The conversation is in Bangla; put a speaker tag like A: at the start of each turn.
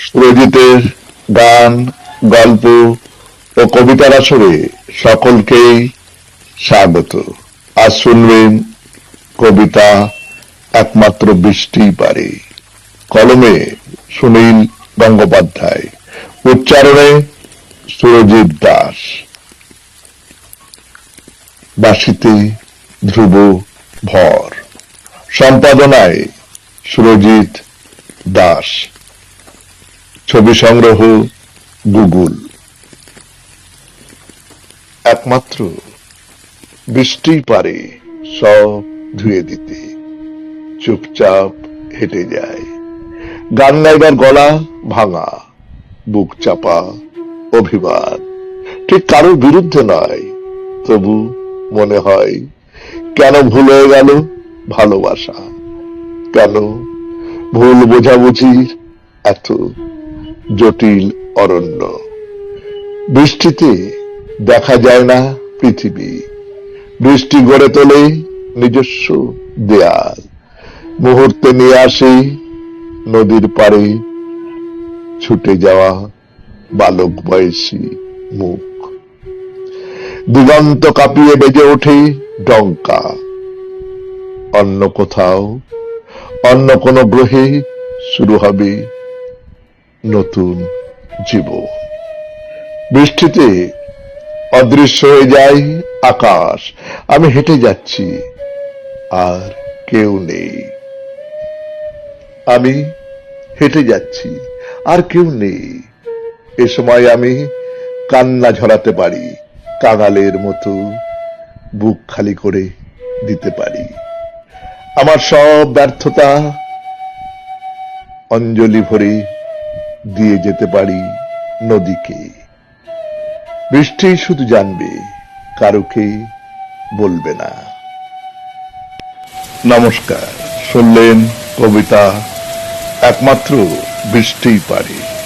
A: সুরজিতের গান, গল্প ও কবিতার আসরে সকলকেই স্বাগত। আজ শুনবেন কবিতা একমাত্র বৃষ্টি পারে। কলমে সুনীল গঙ্গোপাধ্যায়। উচ্চারণে সুরজিৎ দাস। বাসিতে ধ্রুব ভর। সম্পাদনায় সুরজিৎ দাস। ছবি সংগ্রহ গুগল। একমাত্র বৃষ্টি পারে সব ধুয়ে দিতে। চুপচাপ হেঁটে যায়। গান গাইবার গলা ভাঙা, বুক চাপা অভিমান। ঠিক কারোর বিরুদ্ধে নয়, তবু মনে হয়, কেন ভুল হয়ে গেল ভালোবাসা? কেন ভুল বোঝাবুঝির এত জটিল অরণ্য। বৃষ্টিতে দেখা যায় না পৃথিবী। বৃষ্টি গড়ে তোলে নিজস্ব দেয়াল। মুহূর্তে নিয়ে আসে নদীর পাড়ে ছুটে যাওয়া বালক বয়সী মুখ। দিগন্ত কাঁপিয়ে বেজে ওঠে ডঙ্কা। অন্য কোথাও, অন্য কোন গ্রহে শুরু হবে নতুন জীবন বৃষ্টিতে অদৃশ্য হয়ে যায় আকাশ। আমি হেঁটে যাচ্ছি, আর কেউ নেই। আমি হেঁটে যাচ্ছি, আর কেউ নেই। এ সময় আমি কান্না ঝরাতে পারি, কাঙালের মতো বুক খালি করে দিতে পারি। আমার সব ব্যর্থতা অঞ্জলি ভরে দিয়ে যেতে পারি নদীকে। বৃষ্টি শুধু জানবে, কারুকে বলবে না। নমস্কার, শুনলেন কবিতা একমাত্র বৃষ্টি পারে।